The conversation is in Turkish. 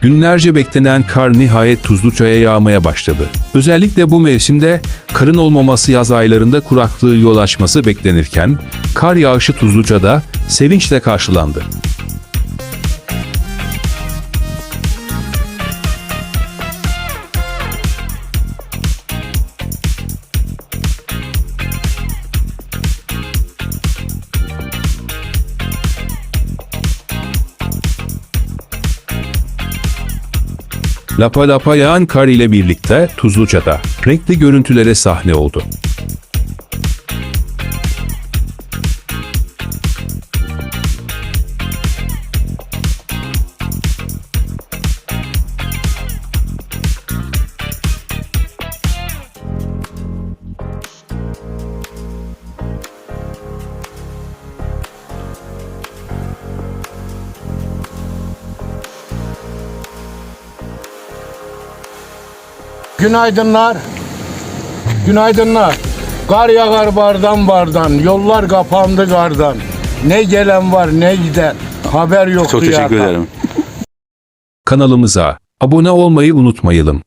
Günlerce beklenen kar nihayet Tuzluça'ya yağmaya başladı. Özellikle bu mevsimde karın olmaması yaz aylarında kuraklığı yol açması beklenirken kar yağışı Tuzluca'da sevinçle karşılandı. Lapa lapa yağan kar ile birlikte Tuzluca'da renkli görüntülere sahne oldu. Günaydınlar. Günaydınlar. Kar yağar bardan bardan, yollar kapandı kardan. Ne gelen var ne giden, haber yok Çok teşekkür diyardan. ederim. Kanalımıza abone olmayı unutmayalım.